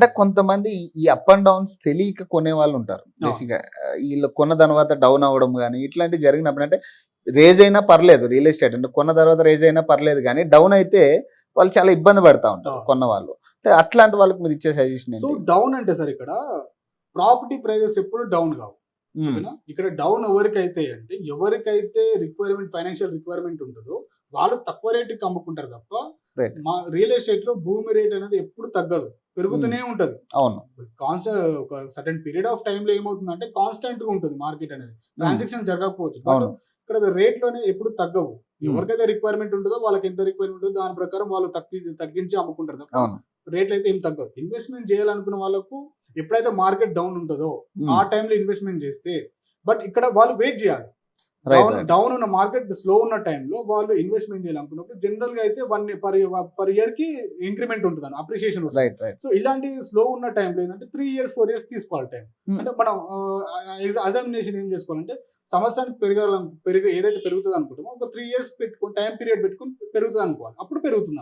అంటే కొంతమంది ఈ అప్ అండ్ డౌన్స్ తెలియక కొనే వాళ్ళు ఉంటారు. బేసిక్గా వీళ్ళు కొన్న తర్వాత డౌన్ అవ్వడం కానీ ఇట్లాంటివి జరిగినప్పుడు అంటే రేజ్ అయినా పర్లేదు రియల్ ఎస్టేట్ అంటే కొన్న తర్వాత రేజ్ అయినా పర్లేదు కానీ డౌన్ అయితే వాళ్ళు చాలా ఇబ్బంది పడతా ఉంటారు. కొన్న వాళ్ళు. అంటే అట్లాంటి వాళ్ళకి మీరు ఇచ్చే సజెషన్ సో డౌన్ అంటే సార్ ఇక్కడ ప్రాపర్టీ ప్రైజెస్ ఎప్పుడు డౌన్ కావు. ఓకేనా? ఇక్కడ డౌన్ ఎవరికైతే అంటే ఎవరికైతే రిక్వైర్మెంట్ ఫైనాన్షియల్ రిక్వైర్మెంట్ ఉంటుందో వాళ్ళు తక్కువ రేటుకి అమ్ముకుంటారు తప్ప. మా రియల్ ఎస్టేట్లో భూమి రేట్ అనేది ఎప్పుడు తగ్గదు. పెరుగుతూనే ఉంటది. అవును. కాన్స్టెంట్ ఒక సర్టన్ పీరియడ్ ఆఫ్ టైం లో ఏమవుతుందంటే కాన్స్టెంట్గా ఉంటుంది మార్కెట్ అనేది. ట్రాన్సాక్షన్ జరగకపోవచ్చు. ఇక్కడ రేట్లోనే ఎప్పుడు తగ్గవు. ఎవరికైతే రిక్వైర్మెంట్ ఉంటుందో వాళ్ళకి ఎంత రిక్వైర్మెంట్ ఉంటుందో దాని ప్రకారం వాళ్ళు తగ్గి తగ్గించి అమ్ముకుంటారు రేట్లు అయితే ఏం తగ్గవు ఇన్వెస్ట్మెంట్ చేయాలనుకున్న వాళ్ళకు ఎప్పుడైతే మార్కెట్ డౌన్ ఉంటుందో ఆ టైంలో ఇన్వెస్ట్మెంట్ చేస్తే బట్ ఇక్కడ వాళ్ళు వెయిట్ చేయాలి. డౌన్ ఉన్న మార్కెట్ స్లో ఉన్న టైంలో వాళ్ళు ఇన్వెస్ట్మెంట్ చేయాలనుకున్నప్పుడు జనరల్గా అయితే వన్ పర్ పర్ ఇయర్కి ఇంక్రిమెంట్ ఉంటుంది అప్రిషియేషన్ సో ఇలాంటి స్లో ఉన్న టైంలో ఏంటంటే త్రీ ఇయర్స్ ఫోర్ ఇయర్స్ తీసుకోవాలి టైం Hmm. అంటే మనం అజామినేషన్ ఏం చేసుకోవాలంటే సంవత్సరానికి పెరగాల పెరుగు ఏదైతే పెరుగుతుంది అనుకుంటామో ఒక త్రీ ఇయర్స్ పెట్టుకొని టైం పీరియడ్ పెట్టుకొని పెరుగుతుంది అనుకోవాలి అప్పుడు పెరుగుతుంది